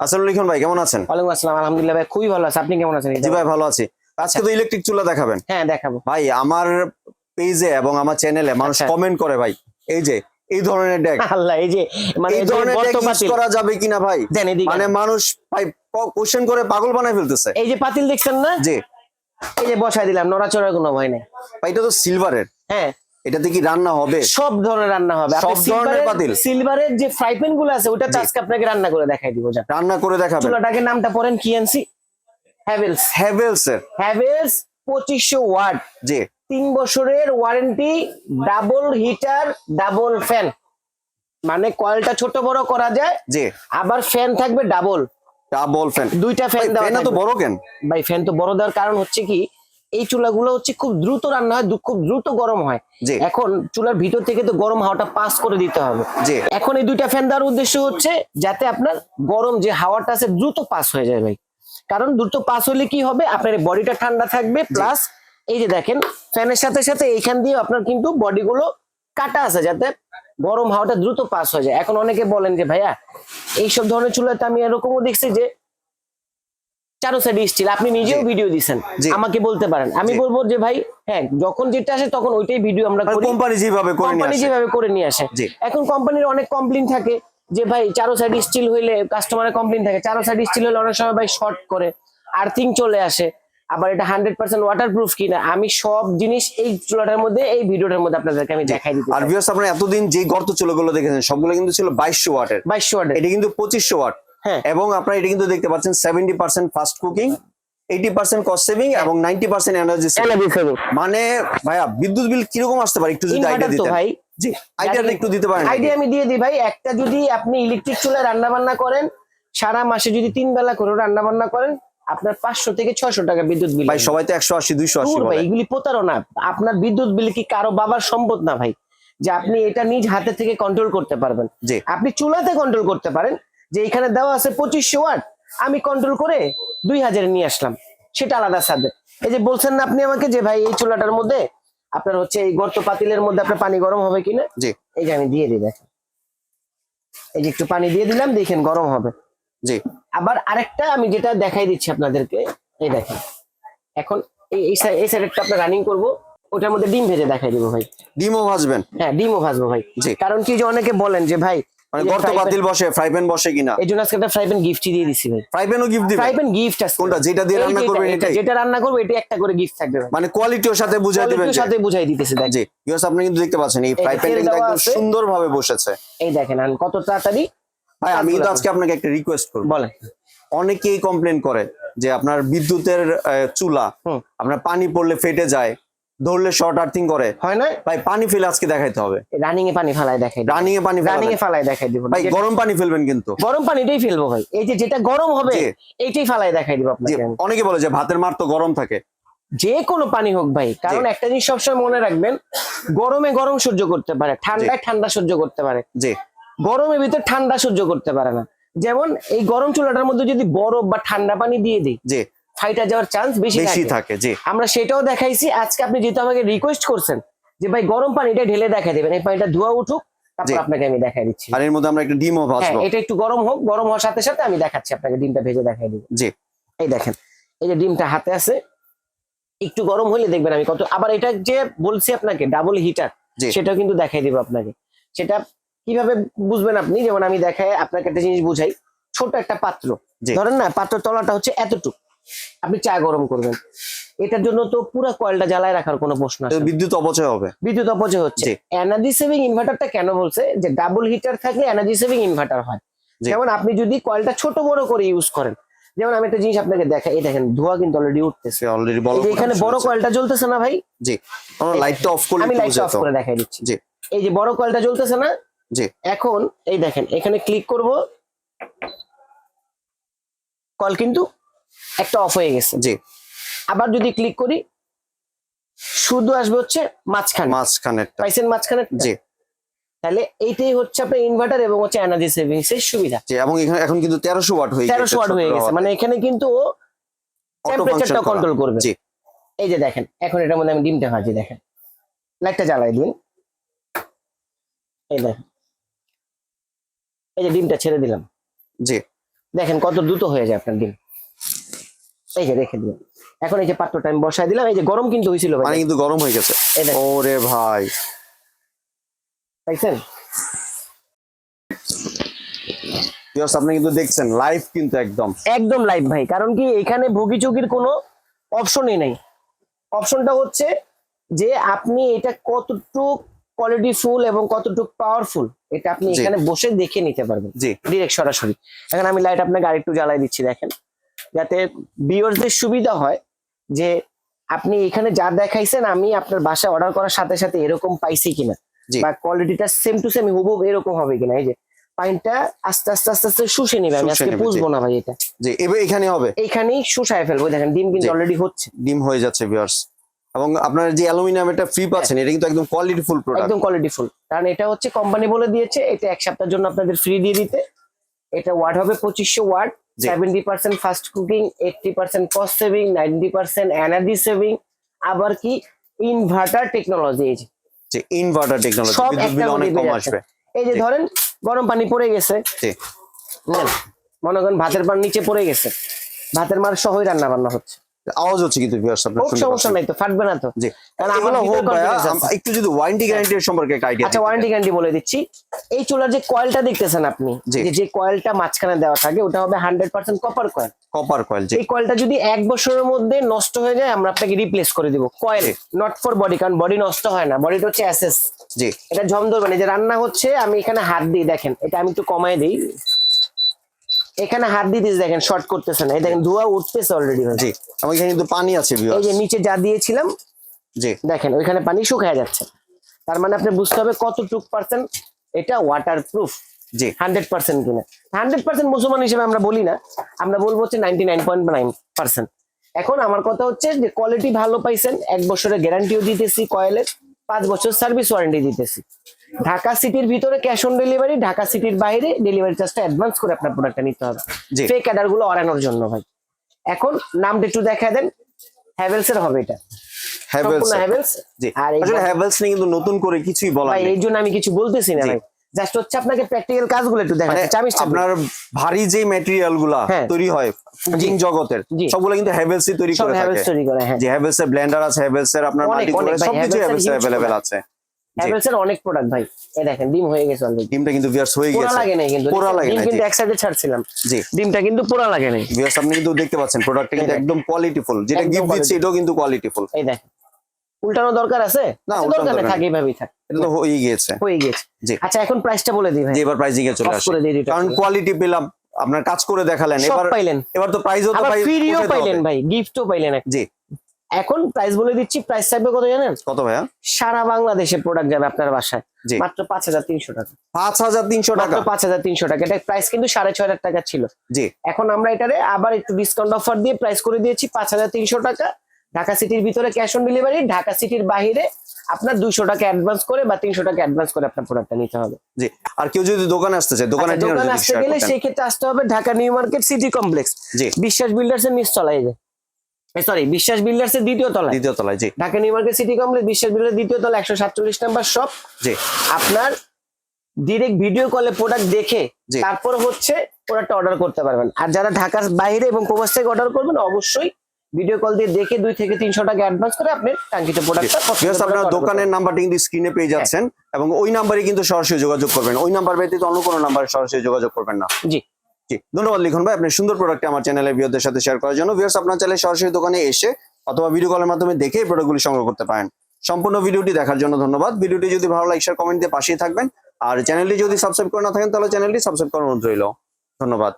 আসসালামু আলাইকুম ভাই কেমন আছেন? ওয়ালাইকুম আসসালাম আলহামদুলিল্লাহ ভাই খুবই ভালো আছে। আপনি কেমন আছেন? জি ভাই ভালো আছি। আজকে তো ইলেকট্রিক চুলা দেখাবেন। হ্যাঁ দেখাবো। ভাই আমার পেজে এবং আমার চ্যানেলে মানুষ আচ্ছা। কমেন্ট করে ভাই এই যে এই ধরনের ডেক আল্লাহ এই যে মানে এই ধরনের বর্ত ডেক ইউজ করা যাবে কিনা ভাই? মানে মানুষ ভাই কোশ্চেন করে পাগল বানায় ফেলতেছে। এই যে পাতিল দেখছেন না? জি। এই যে বসাই দিলাম নড়াচড়ার কোনো ভয় নাই। ভাই এটা তো সিলভারের হ্যাঁ। এটাতে কি রান্না হবে? সব ধরনের রান্না হবে। সব ধরনের পাতিল? সিলভারের যে ফ্রাই প্যানগুলো আছে ওটা আজকে আপনাকে রান্না করে দেখাই দিব যা রান্না করে দেখাবেন। চুলাটাকে নামটা পড়েন কি আনছি হ্যাভেলস হ্যাভেলস এর। হ্যাভেলস পঁচিশশো ওয়াট। জি। তিন বছরের warranty double heater double fan মানে কয়েলটা ছোট বড় করা যায় জি। আবার ফ্যান থাকবে ডাবল ডাবল ফ্যান দুইটা ফ্যান দেওয়া ফ্যান তো বড় কেন? ভাই ফ্যান তো বড় দেওয়ার কারণ হচ্ছে কি এই চুলাগুলো হচ্ছে খুব দ্রুত রান্না হয় খুব দ্রুত গরম হয়। এখন চুলার ভিতর থেকে তো গরম হাওয়াটা পাস করে দিতে হবে। এখন এই দুইটা ফ্যান দেওয়ার উদ্দেশ্য হচ্ছে যাতে আপনার গরম যে হাওয়াটা আছে দ্রুত পাস হয়ে যায় ভাই। কারণ দ্রুত পাস হলে কি হবে? আপনার বডিটা ঠান্ডা থাকবে প্লাস এই যে দেখেন ফ্যানের সাথে সাথে এইখান দিয়ে আপনার কিন্তু বডিগুলো কাটা আছে যাতে গরম হাওয়াটা দ্রুত পাস হয়ে যায়। এখন অনেকে বলেন যে ভাইয়া এইসব ধরনের চুলাতে আমি এরকমও দেখছি যে চারো সাইড স্টিল আপনি নিজেও ভিডিও দিছেন। আমাকে বলতে পারেন। আমি বলব যে ভাই হ্যাঁ যখন যেটা আসে তখন ওইটাই ভিডিও আমরা কোম্পানি যেভাবে কোম্পানি যেভাবে করে নিয়ে আসে। এখন কোম্পানির অনেক কমপ্লেন থাকে যে ভাই চারো সাইড স্টিল হইলে কাস্টমারের কমপ্লেন থাকে। চারো সাইড স্টিল হলে অনেক সময় ভাই শর্ট করে আর্থিং চলে আসে। আবার এটা হান্ড্রেড পার্সেন্ট ওয়াটার প্রুফ কিনা আমি সব জিনিস এই চুলাটার মধ্যে এই ভিডিওটার মধ্যে আপনাদেরকে আমি দেখাই দিতে আর ভিউয়ার্স আপনারা এতদিন যে গর্ত চুলাগুলো দেখেছেন সবগুলো কিন্তু ছিল বাইশশো ওয়াটের। বাইশশো ওয়াটের। এটি কিন্তু পঁচিশশো ওয়াট। হ্যাঁ। এবং আপনারা এটা কিন্তু দেখতে পাচ্ছেন seventy percent fast cooking eighty percent cost saving এবং নাইনটি পার্সেন্ট এনার্জি মানে ভাইয়া বিদ্যুৎ বিল কীরকম আসতে পারে? একটু যদি আইডিয়া ইনভার্টার তো দিতেন। ভাই। জি আইডিয়াটা একটু দিতে পারেন আইডিয়া আমি দিয়ে দিই ভাই। একটা যদি আপনি ইলেকট্রিক চুলায় রান্না বান্না করেন সারা মাসে যদি তিন বেলা করে রান্না বান্না করেন আপনার পাঁচশো থেকে ছয়শো টাকা বিদ্যুৎ বিল ভাই সবাই তো একশো আশি দুইশো আশি ভাই এগুলি প্রতারণা। আপনার বিদ্যুৎ বিল কি কারও বাবার সম্পদ না ভাই? যে আপনি এটা নিজ হাতে থেকে কন্ট্রোল করতে পারবেন। জি। আপনি চুলাতে কন্ট্রোল করতে পারেন যে এখানে দেওয়া আছে পঁচিশশো ওয়াট আমি কন্ট্রোল করে দুই হাজারে নিয়ে আসলাম। সেটা আলাদা সাবজেক্ট এই যে বলছেন না আপনি আমাকে যে ভাই এই চুলাটার মধ্যে আপনার হচ্ছে এই গর্ত পাতিলের মধ্যে আপনার পানি গরম হবে কিনা? জি। এই যে আমি দিয়ে দিই দেখেন। এই যে একটু পানি দিয়ে দিলাম দেখেন গরম হবে। জি। আবার আরেকটা আমি যেটা দেখাই দিচ্ছি আপনাদেরকে এই দেখেন। এখন এই এই সাই- এই সাইডটা আপনার রানিং করব ওটার মধ্যে ডিম ভেজে দেখাই দিব ভাই। ডিমও ভাজবেন। হ্যাঁ ডিমও ভাজবো ভাই। জি। কারণ কি যে অনেকে বলেন যে ভাই মানে গর্ত পাতিল বসে ফ্রাই প্যান বসে কিনা? এই জন্য আজকে একটা ফ্রাই প্যান গিফট দিয়ে দিছি ভাই। ফ্রাই প্যানও গিফট দিবেন ফ্রাই প্যান গিফট আছে কোনটা? যেটা দিয়ে রান্না করবেন এটা- যেটা রান্না করব এটা একটা করে গিফট থাকবে মানে কোয়ালিটিও সাথে বুঝাই দিবেন Quality-র সাথে বুঝাই দিতেছে দেখ। জি ভিউয়ার্স আপনি কিন্তু দেখতে পাচ্ছেন এই ফ্রাই প্যানটা তেল কিন্তু একদম সুন্দরভাবে বসেছে। এই দেখেন কত তাড়াতাড়ি ভাই আমি কিন্তু আজকে আপনাকে একটা রিকোয়েস্ট করব। বলেন। অনেকেই কমপ্লেন করে যে আপনার বিদ্যুতের চুলা। আপনার পানি পড়লে ফেটে যায় ধরলে শর্ট আর্থিং করে হয় না ভাই পানি ফেলে আজকে দেখাইতে হবে। রানিং এ পানি ফালাই দেখাই রানিং এ পানি রানিং এ ফালাই দেখাই দিব ভাই গরম পানি ফেলবেন কিন্তু। গরম পানিটাই ফেলব ভাই। এই যে যেটা গরম হবে। এইটাই ফালাই দেখাই দিব আপনাকে অনেকে বলে যে ভাতের মার তো গরম থাকে। যে কোনো পানি হোক ভাই কারণ একটা জিনিস সবসময় মনে রাখবেন গরমে গরম সহ্য করতে পারে ঠান্ডায় ঠান্ডা সহ্য করতে পারে। জি। গরমের ভিতর ঠান্ডা সহ্য করতে পারে না। যেমন এই গরম চুলাটার মধ্যে যদি বরফ বা ঠান্ডা পানি দিয়ে দিই জি ফাইটা যাওয়ার চান্স বেশি বেশি থাকে। জি। আমরা সেটাও দেখাইছি। আজকে আপনি যেহেতু আমাকে রিকোয়েস্ট করছেন যে ভাই গরম পানিটা ঢেলে দেখাই দেবেন। এই পানিটা ধোয়া উঠুক তারপর আপনাকে আমি দেখাই দিচ্ছি। আর এর মধ্যে আমরা একটা ডিমও হ্যাঁ ভাজবো। এটা একটু গরম হোক গরম হওয়ার সাথে সাথে আমি দেখাচ্ছি আপনাকে ডিমটা ভেজে দেখাই দিব। জি। এই দেখেন এই যে ডিমটা হাতে আছে একটু গরম হলে দেখবেন আমি কত আবার এটা যে বলছি আপনাকে ডাবল হিটার সেটাও কিন্তু দেখাই দিব আপনাকে। সেটা কীভাবে বুঝবেন আপনি? যেমন আমি দেখাই আপনাকে একটা জিনিস বুঝাই। ছোট একটা পাত্র। ধরেন না পাত্র তলাটা হচ্ছে এতটুকু। আপনি চা গরম করবেন। এটার জন্য তো পুরো কয়েলটা জ্বালায় রাখার কোনো প্রশ্ন আসে বিদ্যুৎ অপচয় হবে। বিদ্যুৎ অপচয় হচ্ছে। এনার্জি সেভিং ইনভার্টারটা কেন বলছে? যে ডাবল হিটার থাকলে এনার্জি সেভিং ইনভার্টার হয়। যেমন আপনি যদি কয়েলটা ছোট বড় করে ইউজ করেন। যেমন আমি একটা জিনিস আপনাকে দেখাই এই দেখেন ধোঁয়া কিন্তু অলরেডি উঠতেছে। অলরেডি বলো এখানে বড় কয়েলটা জ্বলতেছে না ভাই? জি। আমরা লাইটটা অফ করলে আমি লাইটটা অফ করে দেখাই দিচ্ছি। জি। এই যে বড় কয়েলটা জ্বলতেছে না? জি। এখন এই দেখেন এখানে ক্লিক করব। কল কিন্তু একটা অফ হয়ে গেছে। জি। আবার যদি ক্লিক করি শুধু আসবে হচ্ছে মাঝখানে। মাঝখানেরটা। পাইছেন মাঝখানে জি। তাহলে এইটাই হচ্ছে আপনার ইনভার্টার এবং হচ্ছে এনার্জি সেভিংস এর সুবিধা। জি এবং এখানে এখন কিন্তু তেরোশো ওয়াট হয়ে তেরোশো ওয়াট হয়ে গেছে। মানে এখানে কিন্তু ও টেম্পারেচারটা কন্ট্রোল করবে। জি। এই যে দেখেন এখন এটার মধ্যে আমি ডিমটা ভাজি দেখেন। লাইটটা জ্বালাই দিন। এই দেখেন। এই যে ডিমটা ছেড়ে দিলাম। জি। দেখেন কত দ্রুত হয়ে যায় আপনার ডিম। এই যে রেখে দিলাম এখন এই যে পাত্রটা আমি বসাই দিলাম এই যে গরম কিন্তু হয়েছিল ভাই। পানি কিন্তু গরম হয়ে গেছে। ওরে ভাই। পাইছেন ভিউয়ার্স আপনি কিন্তু দেখছেন লাইভ কিন্তু একদম। একদম লাইভ ভাই কারণ কি এখানে ভুগি চুকির কোনো অপশনই নেই। অপশনটা হচ্ছে যে আপনি এটা কতটুক কোয়ালিটি ফুল এবং কতটুক পাওয়ারফুল এটা আপনি এখানে বসে দেখে নিতে পারবেন। জি। ডিরেক্ট সরাসরি। এখন আমি লাইট আপনাকে আরেকটু জ্বালাই দিচ্ছি দেখেন। যাতে ভিউয়ার্সদের সুবিধা হয় যে আপনি এখানে যা দেখাইছেন আমি আপনার বাসায় অর্ডার করার সাথে সাথে এরকম পাইছি কিনা। বা কোয়ালিটিটা সেম টু সেম হুবহুব এরকম হবে কিনা। এই যে পাইনটা আস্তে আস্তে আস্তে আস্তে শুষে নিবে আমি আজকে বুঝব না ভাই এটা। জি এবার এখানে হবে। এখানেই শুষায় ফেলব দেখেন ডিম কিন্তু অলরেডি হচ্ছে। ডিম হয়ে যাচ্ছে ভিউয়ার্স এবং আপনার যে অ্যালুমিনিয়াম এটা ফ্রি পাচ্ছেন এটা কিন্তু একদম কোয়ালিটি ফুল প্রোডাক্ট একদম কোয়ালিটি ফুল কারণ এটা হচ্ছে কোম্পানি বলে দিয়েছে এটা এক সপ্তাহের জন্য আপনাদের ফ্রি দিয়ে দিতে। এটা ওয়াট হবে পঁচিশশো watt. Seventy percent fast cooking eighty percent cost saving ninety percent energy saving আবার কি ইনভার্টার টেকনোলজি এই যে। ইনভার্টার টেকনোলজি সব বিদ্যুৎ বিল অনেক কম আসবে। এই যে ধরেন গরম পানি পড়ে গেছে। মনে করেন ভাতের পান নিচে পড়ে গেছে। ভাতের মার সহই রান্না বান্না হচ্ছে। আওয়াজ হচ্ছে কিন্তু ভিউয়ার্স আপনার সমস্যা নাই তো ফাটবে না তো। জি। কারণ আমার হোক ভাইয়া। একটু যদি ওয়ারেন্টি গ্যারান্টির সম্পর্কে একটা আইডিয়া আচ্ছা ওয়ারেন্টি গ্যারান্টি বলে দিচ্ছি। এই চুলার যে কয়েলটা দেখতেছেন আপনি যে যে কয়েলটা মাঝখানে দেওয়া থাকে ওটা হবে hundred percent copper coil copper coil জি। এই কয়েলটা যদি এক বছরের মধ্যে নষ্ট হয়ে যায় আমরা আপনাকে রিপ্লেস করে দিব। কয়েল নট ফর বডি কারণ বডি নষ্ট হয় না। বডিটা হচ্ছে অ্যাসেস জি। এটা জম ধরবে না যে রান্না হচ্ছে আমি এখানে হাত দিই দেখেন। এটা আমি একটু কমাই দিই। এখানে হাত দিয়ে দিয়েছি দেখেন শর্ট করতেছে না। এই দেখেন ধোয়া উঠতেছে অলরেডি জি এবং এখানে কিন্তু পানি আছে এই যে নিচে যা দিয়েছিলাম জি। দেখেন ওইখানে পানি শুকায় যাচ্ছে। তার মানে আপনি বুঝতে হবে কতটুক পার্সেন্ট এটা ওয়াটার প্রুফ জি। হান্ড্রেড পার্সেন্ট কিনা। হান্ড্রেড পার্সেন্ট মুসলমান হিসেবে আমরা বলি না। আমরা বলব হচ্ছে ninety nine point nine percent এখন আমার কথা হচ্ছে যে কোয়ালিটি ভালো পাইছেন এক বছরের গ্যারান্টিও দিতেছি কয়েলের। পাঁচ বছর সার্ভিস ওয়ারেন্টি দিতেছি। ঢাকা সিটির ভিতরে ক্যাশ অন ডেলিভারি ঢাকা সিটির বাইরে ডেলিভারি চার্জটা অ্যাডভান্স করে আপনার প্রোডাক্টটা নিতে হবে। ফেক অ্যাডারগুলো অরানোর জন্য ভাই। এখন নামটা একটু দেখা দেন। হ্যাভেলস এর হবে এটা। হ্যাভেলস হ্যাভেলস জি। আর আসলে হ্যাভেলস নিয়ে কিন্তু নতুন করে কিছুই বলা নাই নেই। এই জন্য আমি কিছু বলতেছি না ভাই। জাস্ট হচ্ছে আপনাকে প্র্যাকটিক্যাল কাজগুলো একটু মানে দেখাচ্ছি আপনার ভারী যে ম্যাটেরিয়ালগুলা হ্যাঁ। তৈরি হয় কুকিং জগতের। সবগুলো কিন্তু হ্যাভেলসই তৈরি করে হ্যাভেলস তৈরি করে হ্যাঁ। যে হ্যাভেলস এর ব্লেন্ডার আছে হ্যাভেলস এর আপনার মাল্টি সবকিছু হ্যাভেলস অ্যাভেলেবেল আছে। হ্যাভেলস এর অনেক প্রোডাক্ট ভাই। এই দেখেন ডিম হয়ে গেছে অলরেডি ডিমটা কিন্তু ভিউয়ার্স হয়ে পোড়া গেছে। লাগে নাই কিন্তু পোড়া লাগে নাই, কিন্তু এক সাইডে ছাড়ছিলাম। জি। ডিমটা কিন্তু পোড়া লাগে নাই। ভিউয়ার্স আপনি কিন্তু দেখতে পাচ্ছেন প্রোডাক্টটা কিন্তু একদম কোয়ালিটিফুল যেটা গিফট দিচ্ছে এটাও কিন্তু কোয়ালিটিফুল এই দেখেন। উল্টানো দরকার আছে? না, দরকার নেই থাক এটা তো হয়ে গিয়েছে। হয়ে গেছে জি। আচ্ছা এখন প্রাইসটা বলে দিই ভাই। এবার প্রাইজিং এ চলে আসে। কারণ কোয়ালিটি পেলাম আপনার কাজ করে দেখালেন। এবার পাইলেন। এবার তো প্রাইজও তো ভাই ফ্রিও পাইলেন ভাই গিফটও পাইলেন। জি। এখন প্রাইস বলে দিচ্ছি প্রাইস থাকবে কত জানেন? কত ভাইয়া? সারা বাংলাদেশে প্রোডাক্ট যাবে আপনার বাসায়। মাত্র পাঁচ হাজার তিনশো টাকা। পাঁচ হাজার তিনশো টাকা। মাত্র পাঁচ হাজার তিনশো টাকা। এটা প্রাইস কিন্তু সাড়ে ছয় হাজার টাকা ছিল। জি। এখন আমরা এটারে আবার একটু ডিসকাউন্ট অফার দিয়ে প্রাইস করে দিয়েছি পাঁচ হাজার তিনশো টাকা। ঢাকা সিটির ভিতরে ক্যাশ অন ডেলিভারি ঢাকা সিটির বাইরে আপনার দুইশো টাকা অ্যাডভান্স করে বা তিনশো টাকা অ্যাডভান্স করে আপনার প্রোডাক্টটা নিতে হবে। জি আর কেউ যদি দোকানে আসতে চায় দোকানে আচ্ছা, দোকানে আসতে গেলে সেই ক্ষেত্রে আসতে হবে Dhaka New Market City Complex. জি। বিশ্বাস বিল্ডার্স এর নিচতলায় যে। সরি বিশ্বাস বিল্ডার্স এর দ্বিতীয় তলায়। দ্বিতীয় তলায় জি। Dhaka New Market City Complex Biswas Builders দ্বিতীয় তলা একশো সাতচল্লিশ নাম্বার শপ জি। আপনার ডিরেক্ট ভিডিও কলে প্রোডাক্ট দেখে। তারপর হচ্ছে প্রোডাক্টটা অর্ডার করতে পারবেন। আর যারা ঢাকার বাইরে এবং প্রবাস থেকে অর্ডার করবেন অবশ্যই ভিডিও কল দিয়ে দেখে দুই থেকে তিনশো টাকা অ্যাডভান্স করে আপনি টাঙ্কিতে প্রোডাক্টটা আপনার দোকানের নাম্বারটা কিন্তু স্ক্রিনে পেয়ে যাচ্ছেন এবং ওই নাম্বারে কিন্তু সরাসরি যোগাযোগ করবেন। ওই নাম্বার ব্যতীত অন্য কোনো নাম্বারে সরাসরি যোগাযোগ করবেন না। জি। জি ধন্যবাদ লিখন ভাই। আপনি সুন্দর প্রোডাক্ট আমার চ্যানেলের ভিউদের সাথে শেয়ার করার জন্য। ভিউয়ার্স আপনার চ্যানেলে সরাসরি দোকানে এসে অথবা ভিডিও কলের মাধ্যমে দেখে এই প্রোডাক্টগুলি সংগ্রহ করতে পারেন। সম্পূর্ণ ভিডিওটি দেখার জন্য ধন্যবাদ। ভিডিওটি যদি ভালো লাগে শেয়ার কমেন্ট দিয়ে পাশেই থাকবেন। আর চ্যানেলটি যদি সাবস্ক্রাইব করে না থাকেন তাহলে চ্যানেলটি সাবস্ক্রাইব করার অনুরোধ রইল। ধন্যবাদ।